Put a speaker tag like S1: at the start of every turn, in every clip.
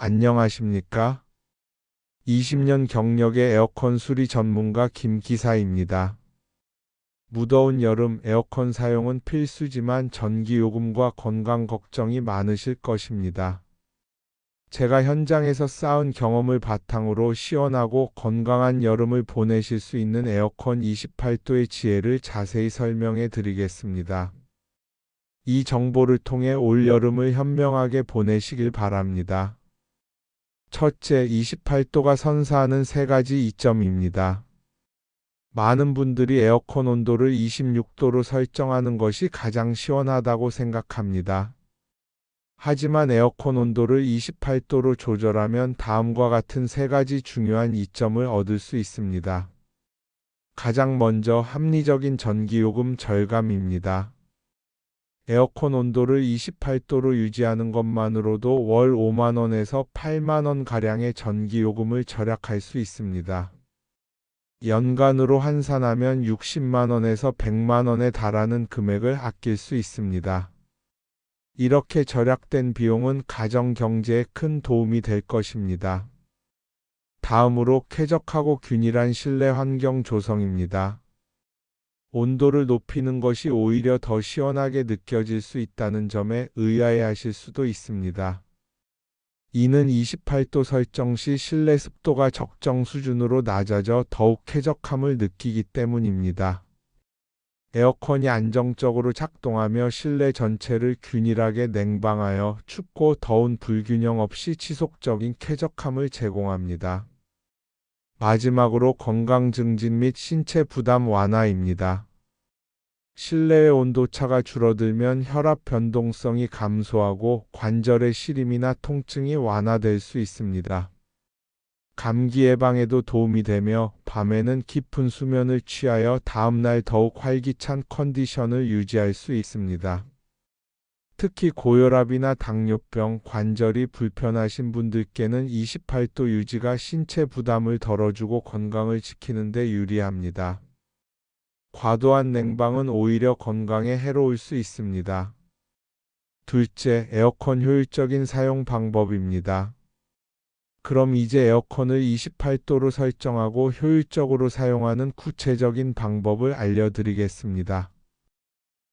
S1: 안녕하십니까? 20년 경력의 에어컨 수리 전문가 김 기사입니다. 무더운 여름 에어컨 사용은 필수지만 전기요금과 건강 걱정이 많으실 것입니다. 제가 현장에서 쌓은 경험을 바탕으로 시원하고 건강한 여름을 보내실 수 있는 에어컨 28도의 지혜를 자세히 설명해 드리겠습니다. 이 정보를 통해 올 여름을 현명하게 보내시길 바랍니다. 첫째, 28도가 선사하는 세 가지 이점입니다. 많은 분들이 에어컨 온도를 26도로 설정하는 것이 가장 시원하다고 생각합니다. 하지만 에어컨 온도를 28도로 조절하면 다음과 같은 세 가지 중요한 이점을 얻을 수 있습니다. 가장 먼저 합리적인 전기요금 절감입니다. 에어컨 온도를 28도로 유지하는 것만으로도 월 5만원에서 8만원 가량의 전기요금을 절약할 수 있습니다. 연간으로 환산하면 60만원에서 100만원에 달하는 금액을 아낄 수 있습니다. 이렇게 절약된 비용은 가정 경제에 큰 도움이 될 것입니다. 다음으로 쾌적하고 균일한 실내 환경 조성입니다. 온도를 높이는 것이 오히려 더 시원하게 느껴질 수 있다는 점에 의아해 하실 수도 있습니다. 이는 28도 설정 시 실내 습도가 적정 수준으로 낮아져 더욱 쾌적함을 느끼기 때문입니다. 에어컨이 안정적으로 작동하며 실내 전체를 균일하게 냉방하여 춥고 더운 불균형 없이 지속적인 쾌적함을 제공합니다. 마지막으로 건강 증진 및 신체 부담 완화입니다. 실내의 온도차가 줄어들면 혈압 변동성이 감소하고 관절의 시림이나 통증이 완화될 수 있습니다. 감기 예방에도 도움이 되며 밤에는 깊은 수면을 취하여 다음날 더욱 활기찬 컨디션을 유지할 수 있습니다. 특히 고혈압이나 당뇨병, 관절이 불편하신 분들께는 28도 유지가 신체 부담을 덜어주고 건강을 지키는 데 유리합니다. 과도한 냉방은 오히려 건강에 해로울 수 있습니다. 둘째, 에어컨 효율적인 사용 방법입니다. 그럼 이제 에어컨을 28도로 설정하고 효율적으로 사용하는 구체적인 방법을 알려드리겠습니다.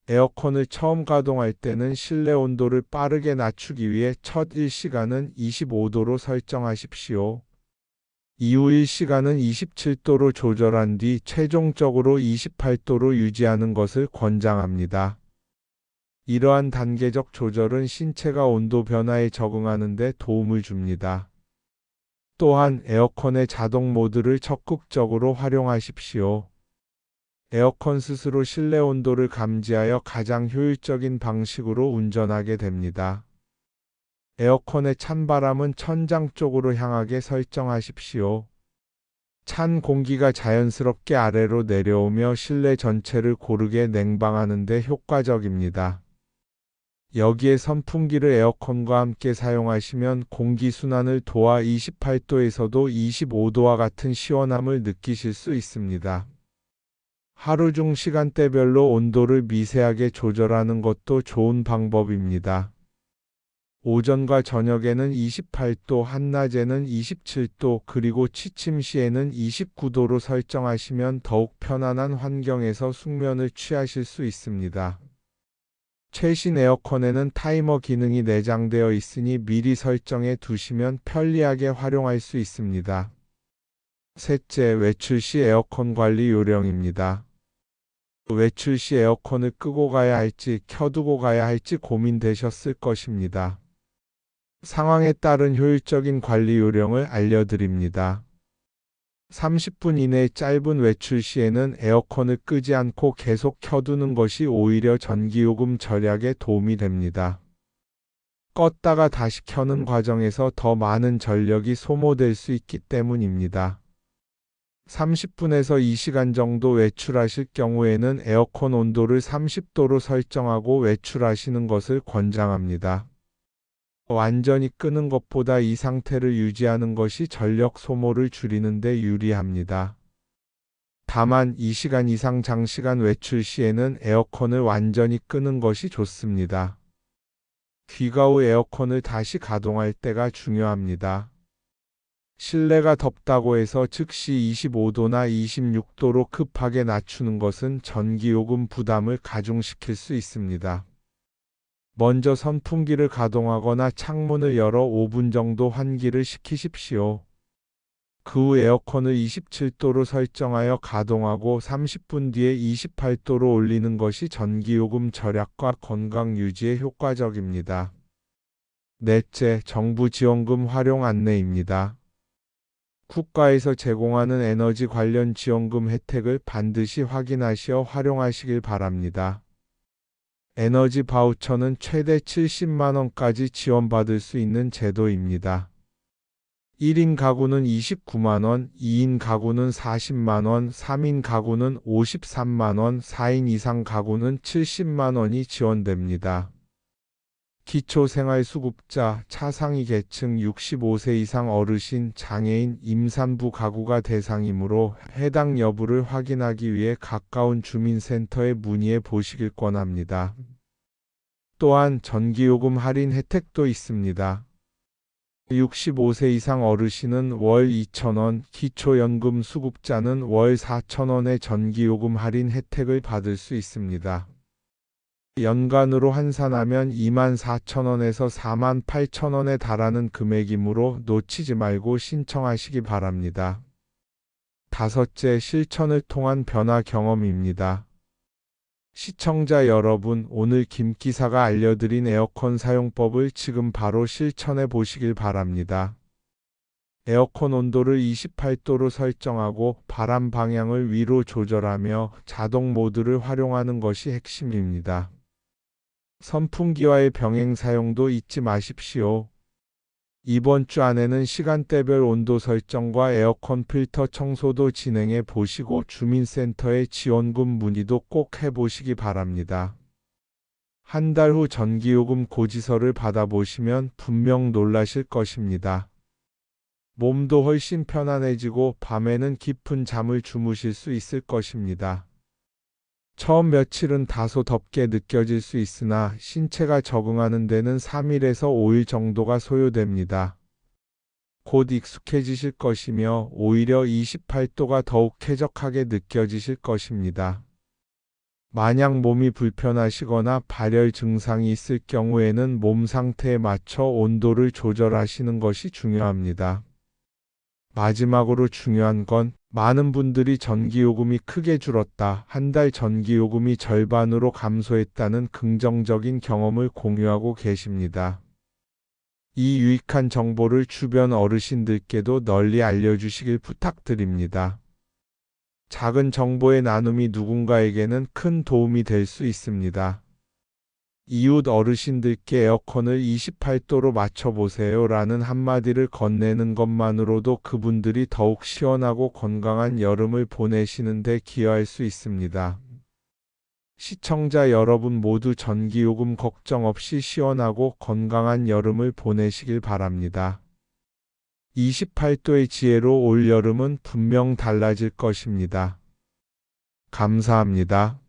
S1: 에어컨을 처음 가동할 때는 실내 온도를 빠르게 낮추기 위해 첫 1시간은 25도로 설정하십시오. 이후 1시간은 27도로 조절한 뒤 최종적으로 28도로 유지하는 것을 권장합니다. 이러한 단계적 조절은 신체가 온도 변화에 적응하는 데 도움을 줍니다. 또한 에어컨의 자동 모드를 적극적으로 활용하십시오. 에어컨 스스로 실내 온도를 감지하여 가장 효율적인 방식으로 운전하게 됩니다. 에어컨의 찬바람은 천장 쪽으로 향하게 설정하십시오. 찬 공기가 자연스럽게 아래로 내려오며 실내 전체를 고르게 냉방하는 데 효과적입니다. 여기에 선풍기를 에어컨과 함께 사용하시면 공기순환을 도와 28도에서도 25도와 같은 시원함을 느끼실 수 있습니다. 하루 중 시간대별로 온도를 미세하게 조절하는 것도 좋은 방법입니다. 오전과 저녁에는 28도, 한낮에는 27도, 그리고 취침 시에는 29도로 설정하시면 더욱 편안한 환경에서 숙면을 취하실 수 있습니다. 최신 에어컨에는 타이머 기능이 내장되어 있으니 미리 설정해 두시면 편리하게 활용할 수 있습니다. 셋째, 외출 시 에어컨 관리 요령입니다. 외출 시 에어컨을 끄고 가야 할지 켜두고 가야 할지 고민되셨을 것입니다. 상황에 따른 효율적인 관리 요령을 알려드립니다. 30분 이내 짧은 외출 시에는 에어컨을 끄지 않고 계속 켜두는 것이 오히려 전기요금 절약에 도움이 됩니다. 껐다가 다시 켜는 과정에서 더 많은 전력이 소모될 수 있기 때문입니다. 30분에서 2시간 정도 외출하실 경우에는 에어컨 온도를 30도로 설정하고 외출하시는 것을 권장합니다. 완전히 끄는 것보다 이 상태를 유지하는 것이 전력 소모를 줄이는 데 유리합니다. 다만 2시간 이상 장시간 외출 시에는 에어컨을 완전히 끄는 것이 좋습니다. 귀가 후 에어컨을 다시 가동할 때가 중요합니다. 실내가 덥다고 해서 즉시 25도나 26도로 급하게 낮추는 것은 전기요금 부담을 가중시킬 수 있습니다. 먼저 선풍기를 가동하거나 창문을 열어 5분 정도 환기를 시키십시오. 그 후 에어컨을 27도로 설정하여 가동하고 30분 뒤에 28도로 올리는 것이 전기요금 절약과 건강 유지에 효과적입니다. 넷째, 정부 지원금 활용 안내입니다. 국가에서 제공하는 에너지 관련 지원금 혜택을 반드시 확인하시어 활용하시길 바랍니다. 에너지 바우처는 최대 70만원까지 지원받을 수 있는 제도입니다. 1인 가구는 29만원, 2인 가구는 40만원, 3인 가구는 53만원, 4인 이상 가구는 70만원이 지원됩니다. 기초생활수급자, 차상위 계층 65세 이상 어르신, 장애인, 임산부 가구가 대상이므로 해당 여부를 확인하기 위해 가까운 주민센터에 문의해 보시길 권합니다. 또한 전기요금 할인 혜택도 있습니다. 65세 이상 어르신은 월 2,000원, 기초연금 수급자는 월 4,000원의 전기요금 할인 혜택을 받을 수 있습니다. 연간으로 환산하면 24,000원에서 48,000원에 달하는 금액이므로 놓치지 말고 신청하시기 바랍니다. 다섯째, 실천을 통한 변화 경험입니다. 시청자 여러분, 오늘 김 기사가 알려드린 에어컨 사용법을 지금 바로 실천해 보시길 바랍니다. 에어컨 온도를 28도로 설정하고 바람 방향을 위로 조절하며 자동 모드를 활용하는 것이 핵심입니다. 선풍기와의 병행 사용도 잊지 마십시오. 이번 주 안에는 시간대별 온도 설정과 에어컨 필터 청소도 진행해 보시고 주민센터의 지원금 문의도 꼭 해보시기 바랍니다. 한 달 후 전기요금 고지서를 받아보시면 분명 놀라실 것입니다. 몸도 훨씬 편안해지고 밤에는 깊은 잠을 주무실 수 있을 것입니다. 처음 며칠은 다소 덥게 느껴질 수 있으나 신체가 적응하는 데는 3일에서 5일 정도가 소요됩니다. 곧 익숙해지실 것이며 오히려 28도가 더욱 쾌적하게 느껴지실 것입니다. 만약 몸이 불편하시거나 발열 증상이 있을 경우에는 몸 상태에 맞춰 온도를 조절하시는 것이 중요합니다. 마지막으로 중요한 건 많은 분들이 전기요금이 크게 줄었다. 한 달 전기요금이 절반으로 감소했다는 긍정적인 경험을 공유하고 계십니다. 이 유익한 정보를 주변 어르신들께도 널리 알려주시길 부탁드립니다. 작은 정보의 나눔이 누군가에게는 큰 도움이 될 수 있습니다. 이웃 어르신들께 에어컨을 28도로 맞춰보세요 라는 한마디를 건네는 것만으로도 그분들이 더욱 시원하고 건강한 여름을 보내시는데 기여할 수 있습니다. 시청자 여러분 모두 전기요금 걱정 없이 시원하고 건강한 여름을 보내시길 바랍니다. 28도의 지혜로 올 여름은 분명 달라질 것입니다. 감사합니다.